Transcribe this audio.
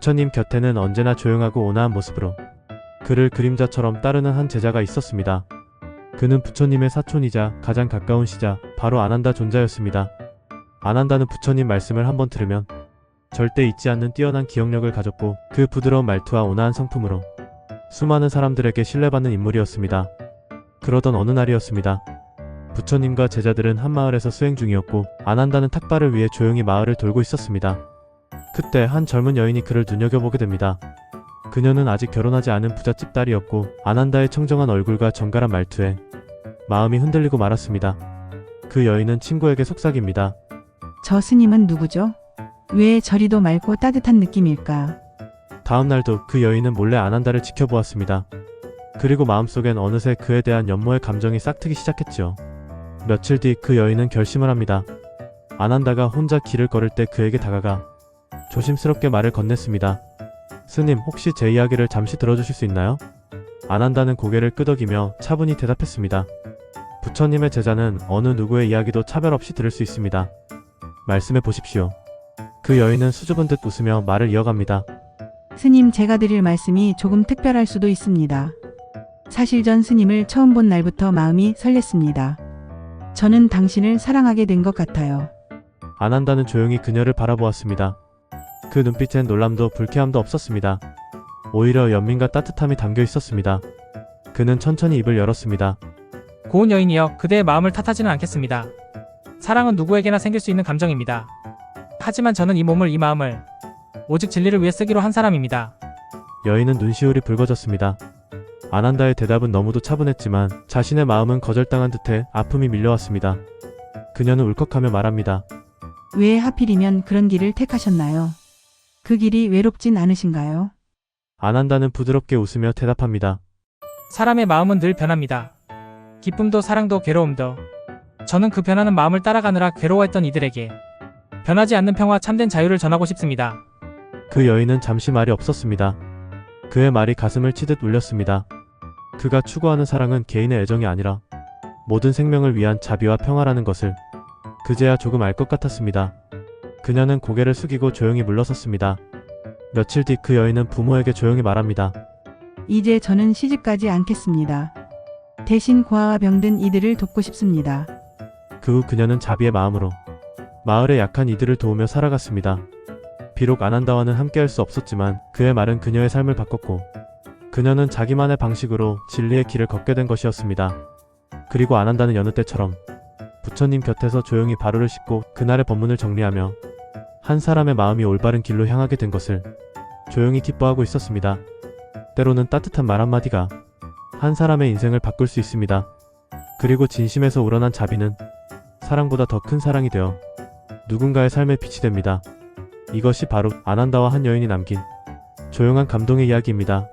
부처님 곁에는 언제나 조용하고 온화한 모습으로 그를 그림자처럼 따르는 한 제자가 있었습니다. 그는 부처님의 사촌이자 가장 가까운 시자 바로 아난다 존자였습니다. 아난다는 부처님 말씀을 한번 들으면 절대 잊지 않는 뛰어난 기억력을 가졌고 그 부드러운 말투와 온화한 성품으로 수많은 사람들에게 신뢰받는 인물이었습니다. 그러던 어느 날이었습니다. 부처님과 제자들은 한 마을에서 수행 중이었고 아난다는 탁발을 위해 조용히 마을을 돌고 있었습니다. 그때 한 젊은 여인이 그를 눈여겨보게 됩니다. 그녀는 아직 결혼하지 않은 부잣집 딸이었고 아난다의 청정한 얼굴과 정갈한 말투에 마음이 흔들리고 말았습니다. 그 여인은 친구에게 속삭입니다. 저 스님은 누구죠? 왜 저리도 맑고 따뜻한 느낌일까? 다음 날도 그 여인은 몰래 아난다를 지켜보았습니다. 그리고 마음속엔 어느새 그에 대한 연모의 감정이 싹트기 시작했죠. 며칠 뒤 그 여인은 결심을 합니다. 아난다가 혼자 길을 걸을 때 그에게 다가가 조심스럽게 말을 건넸습니다. 스님, 혹시 제 이야기를 잠시 들어주실 수 있나요? 아난다는 고개를 끄덕이며 차분히 대답했습니다. 부처님의 제자는 어느 누구의 이야기도 차별 없이 들을 수 있습니다. 말씀해 보십시오. 그 여인은 수줍은 듯 웃으며 말을 이어갑니다. 스님 제가 드릴 말씀이 조금 특별할 수도 있습니다. 사실 전 스님을 처음 본 날부터 마음이 설렜습니다. 저는 당신을 사랑하게 된 것 같아요. 아난다는 조용히 그녀를 바라보았습니다. 그 눈빛엔 놀람도 불쾌함도 없었습니다. 오히려 연민과 따뜻함이 담겨 있었습니다. 그는 천천히 입을 열었습니다. 고운 여인이여 그대의 마음을 탓하지는 않겠습니다. 사랑은 누구에게나 생길 수 있는 감정입니다. 하지만 저는 이 몸을 이 마음을 오직 진리를 위해 쓰기로 한 사람입니다. 여인은 눈시울이 붉어졌습니다. 아난다의 대답은 너무도 차분했지만 자신의 마음은 거절당한 듯해 아픔이 밀려왔습니다. 그녀는 울컥하며 말합니다. 왜 하필이면 그런 길을 택하셨나요? 그 길이 외롭진 않으신가요? 아난다는 부드럽게 웃으며 대답합니다. 사람의 마음은 늘 변합니다. 기쁨도 사랑도 괴로움도. 저는 그 변하는 마음을 따라가느라 괴로워했던 이들에게 변하지 않는 평화 참된 자유를 전하고 싶습니다. 그 여인은 잠시 말이 없었습니다. 그의 말이 가슴을 치듯 울렸습니다. 그가 추구하는 사랑은 개인의 애정이 아니라 모든 생명을 위한 자비와 평화라는 것을 그제야 조금 알 것 같았습니다. 그녀는 고개를 숙이고 조용히 물러섰습니다. 며칠 뒤 그 여인은 부모에게 조용히 말합니다. 이제 저는 시집가지 않겠습니다. 대신 고아와 병든 이들을 돕고 싶습니다. 그 후 그녀는 자비의 마음으로 마을의 약한 이들을 도우며 살아갔습니다. 비록 아난다와는 함께할 수 없었지만 그의 말은 그녀의 삶을 바꿨고 그녀는 자기만의 방식으로 진리의 길을 걷게 된 것이었습니다. 그리고 아난다는 여느 때처럼 부처님 곁에서 조용히 바로를 씻고 그날의 법문을 정리하며 한 사람의 마음이 올바른 길로 향하게 된 것을 조용히 기뻐하고 있었습니다. 때로는 따뜻한 말 한마디가 한 사람의 인생을 바꿀 수 있습니다. 그리고 진심에서 우러난 자비는 사랑보다 더 큰 사랑이 되어 누군가의 삶에 빛이 됩니다. 이것이 바로 아난다와 한 여인이 남긴 조용한 감동의 이야기입니다.